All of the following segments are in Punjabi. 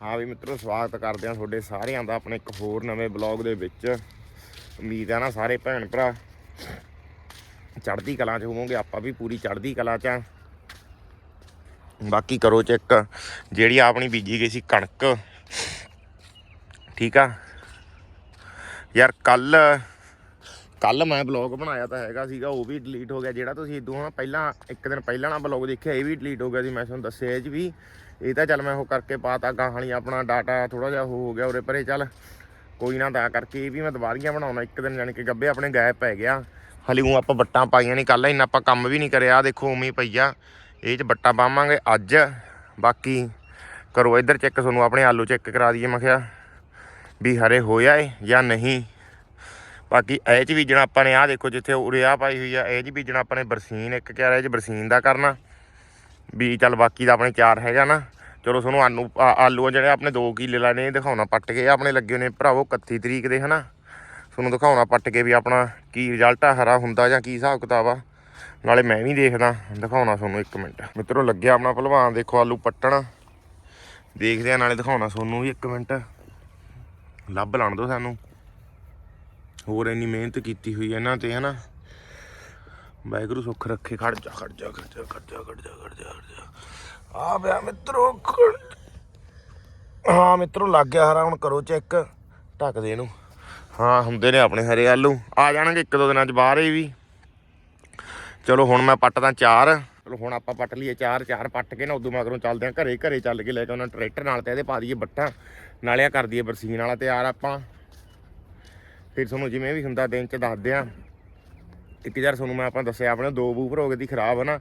ਹਾਂ ਵੀ ਮਿੱਤਰੋ, ਸਵਾਗਤ ਕਰਦੇ ਆ ਤੁਹਾਡੇ ਸਾਰਿਆਂ ਦਾ ਆਪਣੇ ਇੱਕ ਹੋਰ ਨਵੇਂ ਬਲੌਗ ਦੇ ਵਿੱਚ। ਉਮੀਦ ਹੈ ਨਾ ਸਾਰੇ ਭੈਣ ਭਰਾ ਚੜ੍ਹਦੀ ਕਲਾ 'ਚ ਹੋਵੋਗੇ, ਆਪਾਂ ਵੀ ਪੂਰੀ ਚੜ੍ਹਦੀ ਕਲਾ 'ਚ ਆ ਬਾਕੀ ਕਰੋ ਚੈੱਕ, ਜਿਹੜੀ ਆਪਣੀ ਬੀਜੀ ਗਈ ਸੀ ਕਣਕ, ਠੀਕ ਆ? ਯਾਰ ਕੱਲ ਕੱਲ ਮੈਂ ਬਲੌਗ ਬਣਾਇਆ ਤਾਂ ਹੈਗਾ ਸੀਗਾ, ਉਹ ਵੀ ਡਿਲੀਟ ਹੋ ਗਿਆ, ਜਿਹੜਾ ਤੁਸੀਂ ਇਦੋਂ ਹੁਣ ਪਹਿਲਾਂ, ਇੱਕ ਦਿਨ ਪਹਿਲਾਂ ਨਾ ਬਲੌਗ ਦੇਖਿਆ, ਇਹ ਵੀ ਡਿਲੀਟ ਹੋ ਗਿਆ ਸੀ, ਮੈਂ ਤੁਹਾਨੂੰ ਦੱਸਿਆ ਇਹ 'ਚ ਵੀ। ਇਹ ਤਾਂ ਚੱਲ ਮੈਂ ਉਹ ਕਰਕੇ ਪਾਤਾ ਗਾਹਾਂ ਆਪਣਾ ਡਾਟਾ ਥੋੜਾ ਜਿਹਾ ਹੋ ਗਿਆ ਉਰੇ ਪਰੇ ਚੱਲ। ਕੋਈ ਨਾ ਤਾਂ ਕਰਕੇ ਇਹ ਵੀ ਮੈਂ ਦੁਬਾਰੀਆਂ ਬਣਾਉਣਾ। ਇੱਕ ਦਿਨ ਜਾਣੀ ਕਿ ਗੱਬੇ ਆਪਣੇ ਗਾਇਬ ਪੈ ਗਿਆ। ਹਲੇ ਉਹ ਆਪਾਂ ਬੱਟਾਂ ਪਾਈਆਂ ਨਹੀਂ ਕੱਲ ਇੰਨਾ ਆਪਾਂ ਕੰਮ ਵੀ ਨਹੀਂ ਕਰਿਆ। ਆਹ ਦੇਖੋ ਉਵੇਂ ਹੀ ਪਈਆ ਇਹ 'ਚ ਬੱਟਾਂ ਪਾਵਾਂਗੇ ਅੱਜ। ਬਾਕੀ ਕਰੋ ਇੱਧਰ ਚੈੱਕ ਤੁਹਾਨੂੰ ਆਪਣੇ ਆਲੂ ਚੈੱਕ ਕਰਾ ਦਈਏ। ਮੈਂ ਕਿਹਾ ਵੀ ਹਰੇ ਹੋਇਆ ਏ ਜਾਂ ਨਹੀਂ। ਬਾਕੀ ਇਹ ਚ ਬੀਜਣਾ ਆਪਾਂ ਨੇ, ਆਹ ਦੇਖੋ ਜਿੱਥੇ ਉਰੇ ਆ ਪਾਈ ਹੋਈ ਆ, ਇਹ ਚ ਬੀਜਣਾ ਆਪਾਂ ਨੇ ਬਰਸੀਨ ਇੱਕ ਕਿਆਰਾ ਇਹ ਚ ਬਰਸੀਨ ਦਾ ਕਰਨਾ। ਵੀ ਚੱਲ ਬਾਕੀ ਦਾ ਆਪਣੇ ਚਾਰ ਹੈਗਾ ਨਾ। ਚਲੋ ਤੁਹਾਨੂੰ ਆਲੂ ਆਲੂ ਆ ਜਿਹੜੇ ਆਪਣੇ 2 ਕਿੱਲੇ ਲਾਣੇ ਦਿਖਾਉਣਾ ਪੱਟ ਕੇ। ਆਪਣੇ ਲੱਗੇ ਹੋਏ ਨੇ ਭਰਾਵੋ 31 ਤਰੀਕ ਦੇ, ਹਨਾ? ਤੁਹਾਨੂੰ ਦਿਖਾਉਣਾ ਪੱਟ ਕੇ ਵੀ ਆਪਣਾ ਕੀ ਰਿਜ਼ਲਟ ਆ, ਹਰਾ ਹੁੰਦਾ ਜਾਂ ਕੀ ਹਿਸਾਬ ਕਿਤਾਬ ਆ। ਨਾਲੇ ਮੈਂ ਵੀ ਦੇਖਦਾ, ਦਿਖਾਉਣਾ ਤੁਹਾਨੂੰ ਇੱਕ ਮਿੰਟ। ਮਿੱਤਰੋ ਲੱਗਿਆ ਆਪਣਾ ਭਲਵਾਨ ਦੇਖੋ ਆਲੂ ਪੱਟਣ। ਦੇਖਦੇ ਆ, ਨਾਲੇ ਦਿਖਾਉਣਾ ਤੁਹਾਨੂੰ ਵੀ ਇੱਕ ਮਿੰਟ। ਲੱਭ ਲਾਣ ਦਿਓ ਸਾਨੂੰ। ਹੋਰ ਇੰਨੀ ਮਿਹਨਤ ਕੀਤੀ ਹੋਈ ਇਹਨਾਂ ਤੇ, ਹਨਾ? ਵਾਹਿਗੁਰੂ ਸੁੱਖ ਰੱਖੇ। ਖੜ ਜਾ ਖੜ ਜਾ ਖੜ ਜਾ ਖੜ ਜਾ ਖੜ ਜਾ ਖੜ ਜਾ। ਆ ਪਿਆ ਮਿੱਤਰੋ ਹਾਂ ਮਿੱਤਰੋ, ਲੱਗ ਗਿਆ ਹਰਾ, ਹੁਣ ਕਰੋ ਚੈੱਕ। ਢੱਕ ਦੇ ਇਹਨੂੰ। ਹਾਂ, ਹੁੰਦੇ ਨੇ ਆਪਣੇ ਹਰੇ ਆਲੂ। ਆ ਜਾਣਗੇ ਇੱਕ ਦੋ ਦਿਨਾਂ ਚ ਬਾਹਰ ਹੀ ਵੀ। ਚਲੋ, ਹੁਣ ਮੈਂ ਪੱਟਦਾ ਚਾਰ। ਚਲੋ, ਹੁਣ ਆਪਾਂ ਪੱਟ ਲਈਏ ਚਾਰ। ਚਾਰ ਪੱਟ ਕੇ ਨਾ ਉਦੋਂ ਮਗਰੋਂ ਚੱਲਦੇ ਆ ਘਰੇ। ਘਰੇ ਚੱਲ ਕੇ ਲੈ ਕੇ ਉਹਨਾਂ ਟਰੈਕਟਰ ਨਾਲ ਤੇ ਇਹਦੇ ਪਾ ਦਈਏ ਬੱਟਾਂ ਨਾਲਿਆਂ ਆ ਕਰ ਦਈਏ ਬਰਸੀਨ ਵਾਲਾ ਤਿਆਰ ਆਪਾਂ। ਫਿਰ ਤੁਹਾਨੂੰ ਜਿਵੇਂ ਵੀ ਹੁੰਦਾ ਦਿਨ ਚ ਦੱਸਦੇ ਆ ਇੱਕ ਯਾਰ ਤੁਹਾਨੂੰ ਮੈਂ ਆਪਾਂ ਦੱਸਿਆ, ਆਪਣੇ ਦੋ ਬੂਫਰ ਹੋ ਗਏ ਦੀ ਖਰਾਬ ਹੈ ਨਾ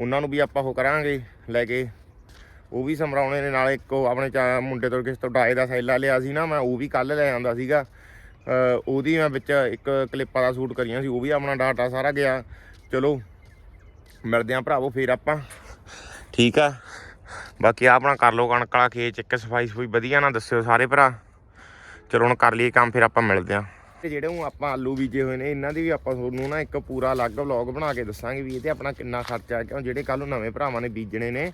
ਉਹਨਾਂ ਨੂੰ ਵੀ ਆਪਾਂ ਉਹ ਕਰਾਂਗੇ ਲੈ ਕੇ। ਉਹ ਵੀ ਸਮਰਾਉਣੇ ਨੇ, ਨਾਲੇ ਇੱਕੋ ਆਪਣੇ ਚਾ, ਮੁੰਡੇ ਤੋਂ ਕਿਸ ਤੋਂ ਡਾਏ ਦਾ ਸੈਲਾ ਲਿਆ ਸੀ ਨਾ, ਮੈਂ ਉਹ ਵੀ ਕੱਲ ਲੈ ਆਂਦਾ ਸੀਗਾ। ਉਹਦੀ ਮੈਂ ਵਿੱਚ ਇੱਕ ਕਲਿੱਪਾਂ ਦਾ ਸ਼ੂਟ ਕਰੀਆਂ ਸੀ, ਉਹ ਵੀ ਆਪਣਾ ਡਾਟਾ ਸਾਰਾ ਗਿਆ। ਚਲੋ, ਮਿਲਦੇ ਆਂ ਭਰਾਵੋ ਫੇਰ ਆਪਾਂ। ਠੀਕ ਆ? ਬਾਕੀ ਆਹ ਆਪਣਾ ਕਰ ਲਓ ਕਣਕ ਵਾਲਾ ਖੇਤ, ਇੱਕ ਸਫ਼ਾਈ ਸਫੂਈ ਵਧੀਆ ਨਾ ਦੱਸਿਓ ਸਾਰੇ ਭਰਾ। ਚਲੋ, ਹੁਣ ਕਰ ਲਈਏ ਕੰਮ, ਫਿਰ ਆਪਾਂ ਮਿਲਦੇ ਆਂ। ਤੇ ਜਿਹੜੇ ਹੁਣ ਆਪਾਂ ਆਲੂ ਬੀਜੇ ਹੋਏ ਨੇ, ਇਹਨਾਂ ਦੀ ਵੀ ਆਪਾਂ ਤੁਹਾਨੂੰ ਨਾ ਇੱਕ ਪੂਰਾ ਅਲੱਗ ਵਲੌਗ ਬਣਾ ਕੇ ਦੱਸਾਂਗੇ ਵੀ ਇਹ ਤੇ ਆਪਣਾ ਕਿੰਨਾ ਖਰਚਾ ਹੈ, ਕਿਉਂ ਜਿਹੜੇ ਕੱਲ ਨੂੰ ਨਵੇਂ ਭਰਾਵਾਂ ਨੇ ਬੀਜਣੇ ਨੇ,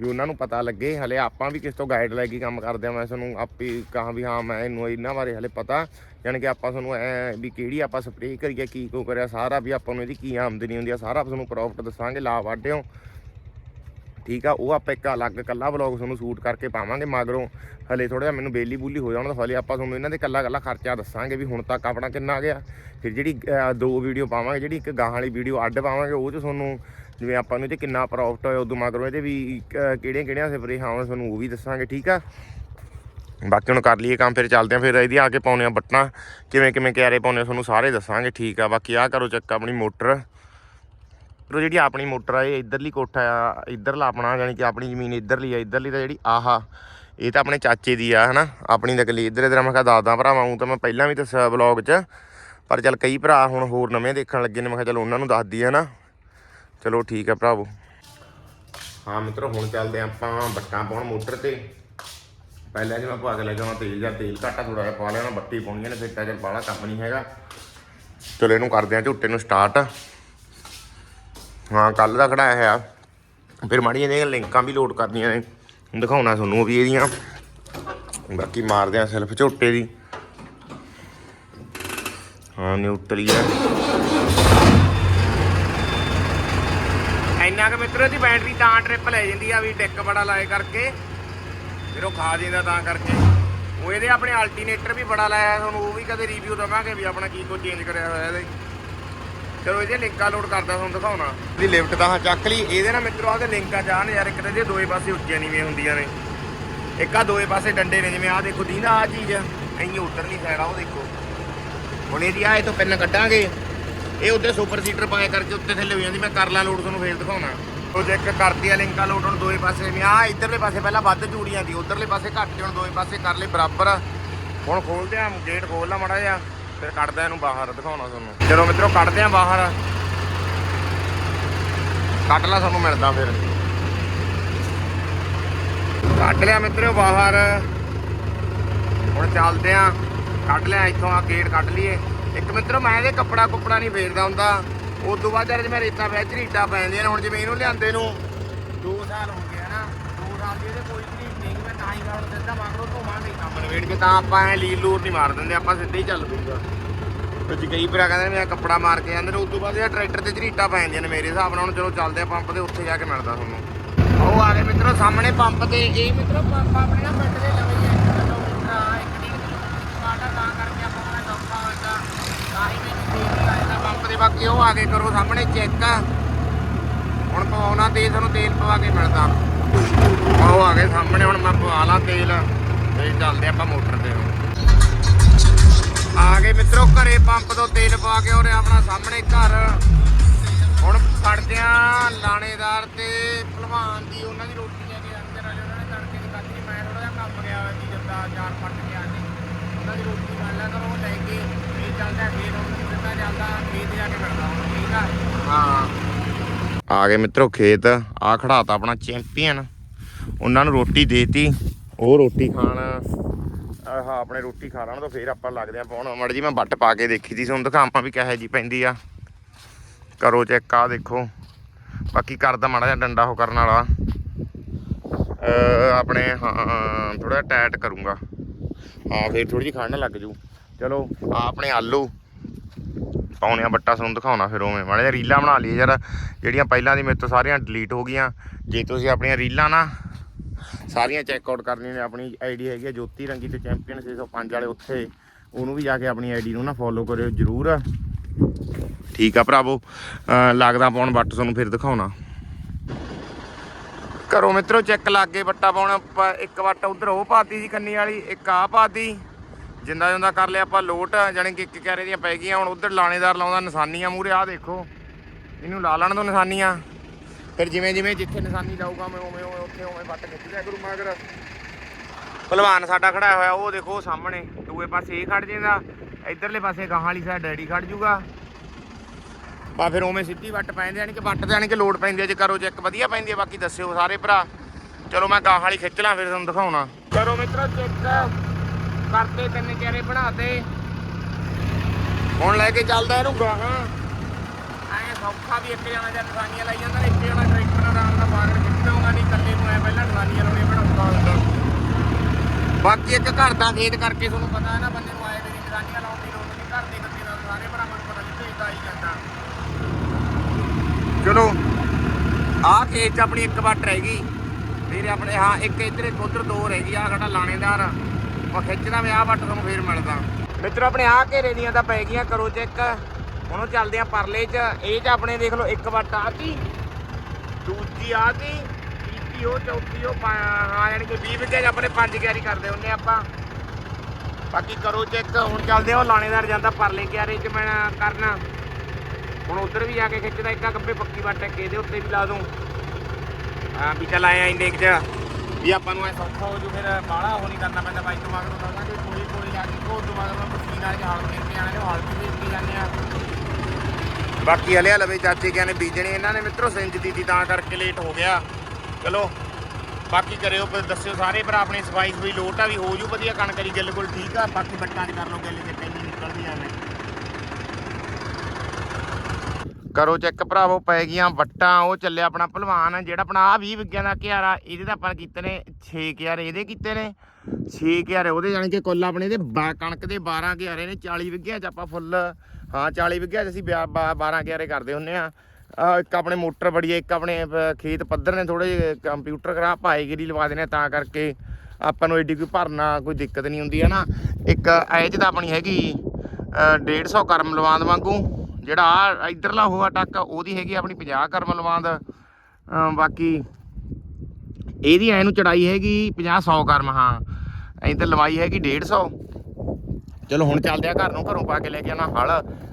ਵੀ ਉਹਨਾਂ ਨੂੰ ਪਤਾ ਲੱਗੇ। ਹਲੇ ਆਪਾਂ ਵੀ ਕਿਸ ਤੋਂ ਗਾਈਡ ਲੈ ਕੇ ਕੰਮ ਕਰਦੇ ਆ, ਮੈਂ ਤੁਹਾਨੂੰ ਆਪੇ ਕਹਾਂ ਵੀ ਹਾਂ, ਮੈਂ ਇਹਨੂੰ ਇਹਨਾਂ ਬਾਰੇ ਹਲੇ ਪਤਾ। ਯਾਨੀ ਕਿ ਆਪਾਂ ਤੁਹਾਨੂੰ ਐ ਵੀ ਕਿਹੜੀ ਆਪਾਂ ਸਪਰੇਅ ਕਰੀਏ, ਕੀ ਕੋ ਕਰਿਆ, ਸਾਰਾ ਵੀ ਆਪਾਂ ਨੂੰ ਇਹਦੀ ਕੀ ਆਮਦਨੀ ਹੁੰਦੀ ਆ, ਸਾਰਾ ਤੁਹਾਨੂੰ ਪ੍ਰੋਫਿਟ ਦੱਸਾਂਗੇ, ਲਾ ਵਾਢਿਓ। ਠੀਕ ਆ, ਉਹ ਆਪਾਂ ਇੱਕ ਅਲੱਗ ਕੱਲਾ ਵਲੌਗ ਤੁਹਾਨੂੰ ਸ਼ੂਟ ਕਰਕੇ ਪਾਵਾਂਗੇ, ਮਗਰੋਂ ਹਲੇ ਥੋੜਾ ਜਿਹਾ ਮੈਨੂੰ ਬੇਲੀ ਬੂਲੀ ਹੋ ਜਾਣਾ ਤਾਂ ਹਲੇ ਆਪਾਂ ਤੁਹਾਨੂੰ ਇਹਨਾਂ ਦੇ ਕੱਲਾ ਕੱਲਾ ਖਰਚਾ ਦੱਸਾਂਗੇ ਵੀ ਹੁਣ ਤੱਕ ਆਪਣਾ ਕਿੰਨਾ ਆ ਗਿਆ। ਫਿਰ ਜਿਹੜੀ ਦੋ ਵੀਡੀਓ ਪਾਵਾਂਗੇ, ਜਿਹੜੀ ਇੱਕ ਗਾਹਾਂ ਵਾਲੀ ਵੀਡੀਓ ਅੱਡ ਪਾਵਾਂਗੇ, ਉਹ 'ਚ ਤੁਹਾਨੂੰ ਜਿਵੇਂ ਆਪਾਂ ਨੂੰ ਇਹਦੇ ਕਿੰਨਾ ਪ੍ਰੋਫਿਟ ਹੋਇਆ, ਉਦੋਂ ਮਗਰੋਂ ਇਹਦੇ ਵੀ ਕਿਹੜੀਆਂ ਕਿਹੜੀਆਂ ਸਪਰੇ ਹਾਂ ਤੁਹਾਨੂੰ ਉਹ ਵੀ ਦੱਸਾਂਗੇ, ਠੀਕ ਆ? ਬਾਕੀ ਹੁਣ ਕਰ ਲਈਏ ਕੰਮ, ਫਿਰ ਚੱਲਦੇ ਆਂ, ਫਿਰ ਇਹਦੀ ਆ ਕੇ ਪਾਉਣੇ ਆ ਬੱਟਾਂ ਕਿਵੇਂ ਕਿਵੇਂ ਕਿਆਰੇ ਪਾਉਣੇ ਆ, ਤੁਹਾਨੂੰ ਸਾਰੇ ਦੱਸਾਂਗੇ, ਠੀਕ ਆ? ਬਾਕੀ ਆ ਕਰੋ ਚੱਕ ਆਪਣੀ ਮੋਟਰ। ਪਰ ਜਿਹੜੀ ਆਪਣੀ ਮੋਟਰ ਆ, ਇਹ ਇਧਰਲੀ ਕੋਠਾ ਆ, ਇਧਰਲਾ ਆਪਣਾ, ਯਾਨੀ ਕਿ ਆਪਣੀ ਜ਼ਮੀਨ ਇਧਰਲੀ ਆ, ਇਧਰਲੀ ਤਾਂ ਜਿਹੜੀ ਆਹਾ ਇਹ ਤਾਂ ਆਪਣੇ ਚਾਚੇ ਦੀ ਆ, ਹਨਾ? ਆਪਣੀ ਤਾਂ ਇਕੱਲੀ ਇਧਰ ਇਧਰ ਮੈਂ ਕਿਹਾ ਦੱਸਦਾ ਭਰਾਵਾਂ ਨੂੰ ਤਾਂ ਮੈਂ ਪਹਿਲਾਂ ਵੀ ਦੱਸਿਆ ਵਲੌਗ 'ਚ, ਪਰ ਚੱਲ ਕਈ ਭਰਾ ਹੁਣ ਹੋਰ ਨਵੇਂ ਦੇਖਣ ਲੱਗੇ ਨੇ, ਮੈਂ ਕਿਹਾ ਚਲੋ ਉਹਨਾਂ ਨੂੰ ਦੱਸਦੀ ਆ ਨਾ ਚਲੋ ਠੀਕ ਆ ਭਰਾਵੋ। ਹਾਂ ਮਿੱਤਰੋ, ਹੁਣ ਚੱਲਦੇ ਆਪਾਂ ਬੱਟਾਂ ਪਾਉਣ ਮੋਟਰ ਤੇ। ਪਹਿਲਾਂ ਜਿਵੇਂ ਪਾ ਕੇ ਲੈ ਜਾਵਾਂ ਤੇਲ ਜਾਂ ਤੇਲ ਘੱਟਾ ਥੋੜਾ ਜਿਹਾ ਪਾ ਲੈਣਾ ਬੱਤੀ ਪਾਉਣੀਆਂ ਨੇ, ਫਿਰ ਤਾਂ ਚੱਲ ਬਾਹਲਾ ਕੰਮ ਨਹੀਂ ਹੈਗਾ। ਚਲੋ ਇਹਨੂੰ ਕਰਦੇ ਆ ਝੁੱਟੇ ਨੂੰ ਸਟਾਰਟ ਹਾਂ ਕੱਲ ਦਾ ਖੜਾਇਆ ਹੋਇਆ। ਫਿਰ ਮਾੜੀਆਂ ਜਿਹੀਆਂ ਲਿੰਕਾਂ ਵੀ ਲੋਡ ਕਰਨੀਆਂ ਨੇ। ਦਿਖਾਉਣਾ ਤੁਹਾਨੂੰ ਵੀ ਇਹਦੀਆਂ। ਬਾਕੀ ਮਾਰਦੇ ਆ ਸੈਲਫ ਝੋਟੇ ਦੀ। ਹਾਂ ਨਿਊਟਰਲ ਹੈ ਇੰਨਾ ਕਿ ਮਿੱਤਰੋ ਦੀ ਬੈਟਰੀ ਤਾਂ ਟ੍ਰਿਪ ਲੈ ਜਾਂਦੀ ਆ, ਵੀ ਡਿੱਕ ਬੜਾ ਲਾਏ ਕਰਕੇ। ਫਿਰ ਉਹ ਖਾ ਜਾਂਦਾ ਤਾਂ ਕਰਕੇ। ਉਹ ਇਹਦੇ ਆਪਣੇ ਅਲਟਰਨੇਟਰ ਵੀ ਬੜਾ ਲਾਇਆ ਤੁਹਾਨੂੰ ਉਹ ਵੀ ਕਦੇ ਰਿਵਿਊ ਦਵਾਂਗੇ ਵੀ ਆਪਣਾ ਕੀ ਕੁਝ ਚੇਂਜ ਕਰਿਆ ਹੋਇਆ ਇਹਦੇ। ਚਲੋ ਇਹਦੇ ਲਿੰਕਾਂ ਲੋਡ ਕਰਦਾ ਤੁਹਾਨੂੰ ਦਿਖਾਉਣਾ। ਇਹਦੀ ਲਿਫਟ ਤਾਂ ਹਾਂ ਚੱਕ ਲਈ। ਇਹਦੇ ਨਾਲ ਮਿੱਤਰੋ ਆਦੇ ਲਿੰਕਾਂ ਜਾਣ ਯਾਰ ਇੱਕ ਤਾਂ ਜੇ ਦੋਏ ਪਾਸੇ ਉੱਚੀਆਂ ਨੀਵੀਆਂ ਹੁੰਦੀਆਂ ਨੇ। ਇੱਕ ਆ ਦੋਏ ਪਾਸੇ ਡੰਡੇ ਨੇ ਜਿਵੇਂ ਆਹ ਦੇਖੋ ਦੀਨਾ ਆ ਚੀਜ਼ ਐਂ ਉਧਰਲੀ ਸਾਈਡ ਆ ਉਹ ਦੇਖੋ। ਹੁਣ ਇਹਦੀ ਆਹ ਇਹ ਤੋਂ ਪਿੰਨ ਕੱਢਾਂਗੇ। ਇਹ ਉੱਤੇ ਸੁਪਰ ਸੀਟਰ ਪਾਏ ਕਰਕੇ ਉੱਤੇ ਥੱਲੇ ਹੋ ਜਾਂਦੀ। ਮੈਂ ਕਰ ਲਾਂ ਲੋਡ ਤੁਹਾਨੂੰ ਫੇਰ ਦਿਖਾਉਣਾ। ਉਹ ਜੇ ਇੱਕ ਕਰਤੀ ਆ ਲਿੰਕਾਂ ਲੋਡ ਹੁਣ ਦੋਏ ਪਾਸੇ ਵੀ ਆ ਇਧਰਲੇ ਪਾਸੇ ਪਹਿਲਾਂ ਵੱਧ ਚੂੜੀਆਂ ਦੀ ਉਧਰਲੇ ਪਾਸੇ ਘੱਟ ਸੀ, ਹੁਣ ਦੋਏ ਪਾਸੇ ਕਰ ਲਏ ਬਰਾਬਰ ਹੁਣ ਖੋਲਦੇ ਆ ਗੇਟ ਖੋਲ ਲਾ ਮੜਾ ਜਿਹਾ। ਫਿਰ ਕੱਢਦਾ ਇਹਨੂੰ ਬਾਹਰ, ਦਿਖਾਉਣਾ ਤੁਹਾਨੂੰ। ਚਲੋ ਮਿੱਤਰੋ ਕੱਢਦੇ ਆ ਬਾਹਰ, ਕੱਢ ਲਾ ਤੁਹਾਨੂੰ ਮਿਲਦਾ ਫਿਰ। ਕੱਢ ਲਿਆ ਮਿੱਤਰੋ ਬਾਹਰ। ਹੁਣ ਚੱਲਦੇ ਆ, ਕੱਢ ਲਿਆ ਇੱਥੋਂ ਆ ਗੇਟ ਕੱਢ ਲਈਏ। ਇੱਕ ਮਿੱਤਰੋ ਮੈਂ ਇਹਦੇ ਕੱਪੜਾ ਕੁੱਪੜਾ ਨਹੀਂ ਫੇਰਦਾ ਹੁੰਦਾ। ਉਸ ਤੋਂ ਬਾਅਦ ਜਦ ਮੈਂ ਰੇਤਾ ਵਿੱਚ ਰੀਟਾ ਪੈਂਦੀਆਂ ਨੇ, ਹੁਣ ਜਿਵੇਂ ਇਹਨੂੰ ਲਿਆਂਦੇ ਨੂੰ। 2 ਸਾਲ ਹੋ ਗਏ ਨਾ 2 ਸਾਲ ਦੀ ਇਹਦੇ ਕੋਈ ਝਰੀਟ ਨਹੀਂ ਮੈਂ ਤਾਂ ਹੀ ਗਾਉਣ ਦਿੱਤਾ ਮਗਰੋਂ ਨਿਬੇੜ ਕੇ ਤਾਂ ਆਪਾਂ ਐ ਲੀਰ ਲੂਰ ਨਹੀਂ ਮਾਰ ਦਿੰਦੇ, ਆਪਾਂ ਸਿੱਧੇ ਹੀ ਚੱਲ ਪੂਗਾ ਵਿੱਚ ਕਈ ਭਰਾ ਕਹਿੰਦੇ ਮੈਂ ਕੱਪੜਾ ਮਾਰ ਕੇ ਜਾਂਦੇ ਨੇ ਉਸ ਤੋਂ ਬਾਅਦ ਇਹ ਟਰੈਕਟਰ ਤੇ ਝਰੀਟਾਂ ਪੈ ਜਾਂਦੀਆਂ ਨੇ ਮੇਰੇ ਹਿਸਾਬ ਨਾਲ, ਹੁਣ ਚਲੋ ਚੱਲਦੇ ਆ ਪੰਪ ਤੇ ਉੱਥੇ ਜਾ ਕੇ ਮਿਲਦਾ ਤੁਹਾਨੂੰ। ਉਹ ਆ ਗਏ ਮਿੱਤਰੋ, ਸਾਹਮਣੇ ਪੰਪ ਤੇ ਇਹ ਮਿੱਤਰੋ, ਪੰਪ ਆਪਣੇ ਨਾ ਪਿੰਡ ਦੇ ਲਵੇ ਹੀ ਹੈ ਇੱਕ ਕਿਲੋਮੀਟਰ ਇੱਕ ਡੇਢ ਵਾਟਾ ਤਾਂ ਕਰਕੇ ਆਪਾਂ ਨੂੰ ਸੌਖਾ ਹੁੰਦਾ ਤਾਂ ਹੀ ਮੈਨੂੰ ਤੇਲ ਲੱਗਦਾ ਪੰਪ ਦੇ ਬਾਕੀ ਉਹ ਆ ਕੇ ਕਰੋ ਸਾਹਮਣੇ ਚੈੱਕ। ਹੁਣ ਪਵਾਉਣਾ ਤੇ ਤੁਹਾਨੂੰ ਤੇਲ ਪਵਾ ਕੇ ਮਿਲਦਾ। ਉਹ ਆ ਗਏ ਸਾਹਮਣੇ, ਹੁਣ ਮੈਂ ਪਵਾ ਲਾਂ ਤੇਲ। ਤੇ ਚੱਲਦੇ ਆਪਾਂ ਮੋਟਰ ਤੇ ਆ ਗਏ ਮਿੱਤਰੋ ਘਰੇ ਪੰਪ ਤੋਂ ਤੇਲ ਪਵਾ ਕੇ ਉਹਨੇ ਆਪਣਾ ਸਾਹਮਣੇ ਘਰ। ਹੁਣ ਫੜਦੇ ਆ ਲਾਣੇਦਾਰ ਤੇ ਭਲਵਾਨ ਦੀ ਉਹਨਾਂ ਦੀ ਰੋਟੀ ਲੈ ਕੇ ਅੰਦਰ ਵਾਲੇ ਉਹਨਾਂ ਨੇ ਤੜਕੇ ਦੀ ਕੱਢੀ ਮੈਂ ਥੋੜਾ ਜਿਹਾ ਕੰਮ ਗਿਆ ਹੋਇਆ ਸੀ ਜਿੱਦਾਂ ਚਾਰ ਫੱਟ ਕੇ ਆ ਕੇ। ਉਹਨਾਂ ਦੀ ਰੋਟੀ ਬਣ ਲਿਆ ਕਰੋ ਉਹ ਲੈ ਕੇ ਇਹ ਚੱਲਦਾ ਫੇਰ ਹੁਣ ਸਿੱਧਾ ਜਾਂਦਾ ਖੇਤ ਜਾ ਕੇ ਮਿਲਦਾ ਹੁਣ ਠੀਕ ਆ? ਹਾਂ। ਆ ਗਏ ਮਿੱਤਰੋ ਖੇਤ ਆ ਖੜਾਤਾ ਆਪਣਾ ਚੈਂਪੀਅਨ। ਉਹਨਾਂ ਨੂੰ ਰੋਟੀ ਦੇਤੀ ਉਹ ਰੋਟੀ ਖਾਣ। ਆਹ ਆਪਣੇ ਰੋਟੀ ਖਾ ਲੈਣ ਤਾਂ ਫੇਰ ਆਪਾਂ ਲੱਗਦੇ ਆ ਪਾਉਣ ਮੜ ਜੀ ਮੈਂ ਵੱਟ ਪਾ ਕੇ ਦੇਖੀ ਸੀ, ਤੁਹਾਨੂੰ ਦਿਖਾਵਾਂ ਵੀ ਕਿਹੋ ਜੀ ਪੈਂਦੀ ਆ। ਕਰੋ ਚੈੱਕ ਆ ਦੇਖੋ। ਬਾਕੀ ਕਰਦਾ ਮਾੜਾ ਜਿਹਾ ਡੰਡਾ ਉਹ ਕਰਨ ਵਾਲਾ। ਆਪਣੇ, ਹਾਂ ਥੋੜਾ ਟਾਈਟ ਕਰੂੰਗਾ। ਹਾਂ, ਫੇਰ ਥੋੜੀ ਜਿਹੀ ਖੜਨ ਲੱਗ ਜੂ। ਚਲੋ ਆਪਣੇ ਆਲੂ। ਪਾਉਣੇ ਆ ਬੱਟਾ ਤੁਹਾਨੂੰ ਦਿਖਾਉਣਾ ਫਿਰ ਉਵੇਂ। ਮਾੜਾ ਜਿਹਾ ਰੀਲਾਂ ਬਣਾ ਲਈਏ ਯਾਰ। ਜਿਹੜੀਆਂ ਪਹਿਲਾਂ ਦੀ ਮੇਰੇ ਤੋਂ ਸਾਰੀਆਂ ਡਿਲੀਟ ਹੋ ਗਈਆਂ। ਜੇ ਤੁਸੀਂ ਆਪਣੀਆਂ ਰੀਲਾਂ ਨਾ ਸਾਰੀਆਂ ਚੈੱਕ ਆਊਟ ਕਰਨੀਆਂ ਨੇ, ਆਪਣੀ ਆਈਡੀ ਹੈਗੀ ਆ ਜੋਤੀ ਰੰਗੀ ਤੇ ਚੈਂਪੀਅਨ 605 ਵਾਲੇ ਉੱਥੇ। ਉਹਨੂੰ ਵੀ ਜਾ ਕੇ ਆਪਣੀ ਆਈਡੀ ਨੂੰ ਨਾ ਫੋਲੋ ਕਰਿਓ ਜਰੂਰ। ਠੀਕ ਆ ਭਰਾਵੋ ਲੱਗਦਾ ਪਾਉਣ ਬੱਟ ਤੁਹਾਨੂੰ ਫਿਰ ਦਿਖਾਉਣਾ। ਘਰੋਂ ਮਿੱਤਰੋ ਚੈੱਕ ਲੱਗ ਗਏ ਬੱਟਾ ਪਾਉਣਾ, ਆਪਾਂ ਇੱਕ ਵੱਟ ਉਧਰ ਉਹ ਪਾਤੀ ਸੀ ਕੰਨੀ ਵਾਲੀ, ਇੱਕ ਆ ਪਾਤੀ। ਜਿੰਦਾ ਜਿੰਦਾ ਕਰ ਲਿਆ ਆਪਾਂ ਲੋਟ, ਜਾਣੀ ਕਿ ਇੱਕ ਕਹਿਰੇ ਦੀਆਂ ਪੈ ਗਈਆਂ, ਹੁਣ ਉਧਰ ਲਾਣੇਦਾਰ ਲਾਉਂਦਾ ਨਿਸ਼ਾਨੀਆਂ ਮੂਰੇ ਆ ਦੇਖੋ। ਇਹਨੂੰ ਲਾ ਲੈਣ ਦੋ ਨਿਸ਼ਾਨੀਆਂ। ਫਿਰ ਜਿਵੇਂ ਜਿਵੇਂ ਜਿੱਥੇ ਨਿਸ਼ਾਨੀ ਲਾਊਗਾ ਮੈਂ ਉਵੇਂ ਉਵੇਂ ਉੱਥੇ ਉਵੇਂ ਵੱਟ ਖਿੱਚ ਲਿਆ ਕਰੂ ਮਗਰ। ਭਲਵਾਨ ਸਾਡਾ ਖੜਾ ਹੋਇਆ, ਉਹ ਦੇਖੋ ਸਾਹਮਣੇ, ਦੂਏ ਪਾਸੇ ਇਹ ਖੜ ਜਾਂਦਾ, ਇਧਰਲੇ ਪਾਸੇ ਗਾਹਾਂ ਵਾਲੀ ਸਾਈਡ ਡੈਡੀ ਖੜ ਜੂਗਾ। ਬਾ ਫਿਰ ਉਵੇਂ ਸਿੱਧੀ ਵੱਟ ਪੈਂਦੇ ਯਾਨੀ ਕਿ ਵੱਟ ਤੇ ਯਾਨੀ ਕਿ ਲੋਡ ਪੈਂਦੀ ਹੈ ਜੇ ਕਰੋ ਚੈੱਕ ਵਧੀਆ ਪੈਂਦੀ ਹੈ ਬਾਕੀ ਦੱਸਿਓ ਸਾਰੇ ਭਰਾ। ਚਲੋ ਮੈਂ ਗਾਹਾਂ ਵਾਲੀ ਖਿੱਚ ਲਾਂ, ਫਿਰ ਤੁਹਾਨੂੰ ਦਿਖਾਉਣਾ। ਕਰੋ ਮਿੱਤਰੋ ਚੈੱਕ ਕਰਤੇ ਤਿੰਨ ਚਿਹਰੇ ਬਣਾਤੇ ਹੁਣ ਲੈ ਕੇ ਚੱਲਦਾ ਇਹਨੂੰ ਗਾਹਾਂ। ਸੌਖਾ ਵੀ ਇੱਕ ਜਣਾ ਜਾਂ ਨਿਸ਼ਾਨੀਆਂ ਲਾਈ ਜਾਂਦਾ ਇੱਕ ਜਣਾ ਟਰੈਕਟਰ ਆਰਾਮ ਨਾਲ ਬਾਗੜ ਖਿੱਚਦਾ ਨਹੀਂ ਇਕੱਲੇ ਨੂੰ ਐ ਪਹਿਲਾਂ ਨਿਸ਼ਾਨੀਆਂ ਲਾਉਣੀਆਂ ਬਣਾਉਂਦਾ ਹੁੰਦਾ। ਬਾਕੀ ਇੱਕ ਘਰ ਦਾ ਖੇਤ ਕਰਕੇ ਤੁਹਾਨੂੰ ਪਤਾ ਹੈ ਨਾ, ਬੰਦੇ ਨੂੰ ਆਏ ਮੇਰੀ ਨਿਸ਼ਾਨੀਆਂ ਲਾਉਣ ਦੀ ਲੋੜ ਨਹੀਂ, ਘਰ ਦੇ ਬੰਦੇ ਦਾ ਸਾਰੇ ਭਰਾਵਾਂ ਨੂੰ ਪਤਾ ਵੀ ਭੇਜਦਾ ਹੀ ਜਾਂਦਾ। ਚਲੋ, ਆਹ ਖੇਤ 'ਚ ਆਪਣੀ ਇੱਕ ਵੱਟ ਰਹਿ ਗਈ। ਫਿਰ ਆਪਣੇ, ਹਾਂ, ਇੱਕ ਇੱਧਰ ਇੱਕ ਉੱਧਰ ਦੋ ਰਹਿ ਗਈ ਆ ਸਾਡਾ ਲਾਣੇਦਾਰ। ਉਹ ਖਿੱਚਦਾ ਮੈਂ ਆਹ ਵੱਟ ਤੁਹਾਨੂੰ ਫੇਰ ਮਿਲਦਾ। ਮਿੱਤਰ, ਆਪਣੇ ਆਹ ਘੇਰੇ ਦੀਆਂ ਤਾਂ ਪੈ ਗਈਆਂ ਕਰੋ ਚੈੱਕ। ਹੁਣ ਉਹ ਚੱਲਦੇ ਆ ਪਰਲੇ 'ਚ। ਇਹ 'ਚ ਆਪਣੇ ਦੇਖ ਲਓ, ਇੱਕ ਵੱਟ ਆ ਤੀ, ਦੂਜੀ ਆ ਤੀ, ਤੀਜੀ ਉਹ, ਚੌਥੀ ਉਹ ਹਾਂ ਯਾਨੀ ਕਿ 20 ਵਿਗੇ 'ਚ ਆਪਣੇ ਪੰਜ ਕਿਆਰੀ ਕਰਦੇ ਹੁੰਨੇ ਆਪਾਂ। ਬਾਕੀ ਕਰੋ ਚੈੱਕ, ਹੁਣ ਚੱਲਦੇ ਆ, ਉਹ ਲਾਣੇਦਾਰ ਜਾਂਦਾ ਪਰਲੇ ਕਿਆਰੇ 'ਚ ਮੈਂ ਕਰਨਾ। ਹੁਣ ਉਧਰ ਵੀ ਜਾ ਕੇ ਖਿੱਚਦਾ, ਇੱਕਾ ਗੱਬੇ ਪੱਕੀ ਵੱਟ ਹੈ ਇਹਦੇ ਉੱਤੇ ਵੀ ਲਾ ਦੂੰ। ਹਾਂ, ਵੀ ਚੱਲ ਆਏ ਆ ਇੰਨੇ ਕੁ ਚ। ਵੀ ਆਪਾਂ ਨੂੰ ਐ ਸੌਖਾ ਹੋ ਜੂ, ਫਿਰ ਬਾਹਲਾ ਉਹ ਨਹੀਂ ਕਰਨਾ ਪੈਂਦਾ ਬਾਈਕ ਤੋਂ ਮਗਰ ਹੁੰਦਾ ਕਿ ਕੋਈ ਲਾ ਕੇ ਕੋਲ ਤੋਂ ਮਗਰ ਮਸ਼ੀਨ ਵਾਲੇ ਹਾਲ ਕੇ ਆਣੇ ਹਾਲ ਕੇ ਜਾਂਦੇ ਆ। ਬਾਕੀ ਹਲੇ ਲਵੇ ਚਾਚੇ ਕਿਆ ਨੇ ਬੀਜਣੇ, ਇਹਨਾਂ ਨੇ ਮਿੱਤਰੋ ਸਿੰਜ ਦੀ ਤਾਂ ਕਰਕੇ ਲੇਟ ਹੋ ਗਿਆ। ਚਲੋ, ਬਾਕੀ ਕਰਿਓ, ਫਿਰ ਦੱਸਿਓ ਸਾਰੇ ਭਰਾ ਆਪਣੀ ਸਫ਼ਾਈ ਸਫ਼ਾਈ, ਲੋਟ ਆ ਵੀ ਹੋ ਜੂ ਵਧੀਆ ਕਣਕ ਦੀ ਗਿੱਲ ਕੋਲ ਠੀਕ ਆ। ਬਾਕੀ ਬੱਟਾਂ ਦੀ ਕਰ ਲਓ ਗਿੱਲ, ਜੇ ਪੈਣੀ ਨਿਕਲਦੀਆਂ ਨੇ ਕਰੋ ਚੈੱਕ ਭਰਾਵੋ, ਪੈ ਗਈਆਂ ਵੱਟਾਂ ਉਹ ਚੱਲਿਆ ਆਪਣਾ ਭਲਵਾਨ ਜਿਹੜਾ ਆਪਣਾ ਆ 20 ਵਿਗਿਆਂ ਦਾ ਘਿਆਰਾ, ਇਹਦੇ ਤਾਂ ਆਪਾਂ ਕੀਤੇ ਨੇ 6 ਘਿਆਰੇ, ਇਹਦੇ ਕੀਤੇ ਨੇ 6 ਘਿਆਰੇ, ਉਹਦੇ ਜਾਣੀ ਕਿ ਕੁੱਲ ਆਪਣੇ ਦੇ ਕਣਕ ਦੇ 12 ਘਿਆਰੇ ਨੇ 40 ਵਿਗਿਆਂ 'ਚ ਆਪਾਂ ਫੁੱਲ ਹਾਂ 40 ਵਿਗਿਆਂ 'ਚ ਅਸੀਂ 12 ਘਿਆਰੇ ਕਰਦੇ ਹੁੰਨੇ ਆ ਇੱਕ ਆਪਣੇ ਮੋਟਰ ਬੜੀ ਇੱਕ ਆਪਣੇ ਖੇਤ ਪੱਧਰ ਨੇ ਥੋੜੇ ਜਿਹੇ ਕੰਪਿਊਟਰ ਕਰਾ ਭਾਈਗਿਰੀ ਲਵਾ ਦੇਣੇ ਤਾਂ ਕਰਕੇ ਆਪਾਂ ਨੂੰ ਐਡੀ ਕੋਈ ਭਰਨਾ ਕੋਈ ਦਿੱਕਤ ਨਹੀਂ ਹੁੰਦੀ ਹੈ ਨਾ? ਇੱਕ ਐਜ ਤਾਂ ਆਪਣੀ ਹੈਗੀ ਅਹ, 150 ਕਰਮ ਲਵਾਂਦ ਵਾਂਗੂ ਜਿਹੜਾ ਆ ਇਧਰਲਾ ਹੋਆ ਟੱਕ ਉਹਦੀ ਹੈਗੀ ਆਪਣੀ 50 ਕਰਮ ਲਵਾਂਦ। ਬਾਕੀ ਇਹਦੀ ਐ ਨੂੰ ਚੜਾਈ ਹੈਗੀ 50 100 ਕਰਮ ਹਾਂ। ਐਂ ਤਾਂ ਲਵਾਈ ਹੈਗੀ 150 ਚਲੋ ਹੁਣ ਚੱਲਦੇ ਆ ਘਰ ਨੂੰ, ਘਰੋਂ ਪਾ ਕੇ ਲੈ ਕੇ ਆਣਾ ਹਲ।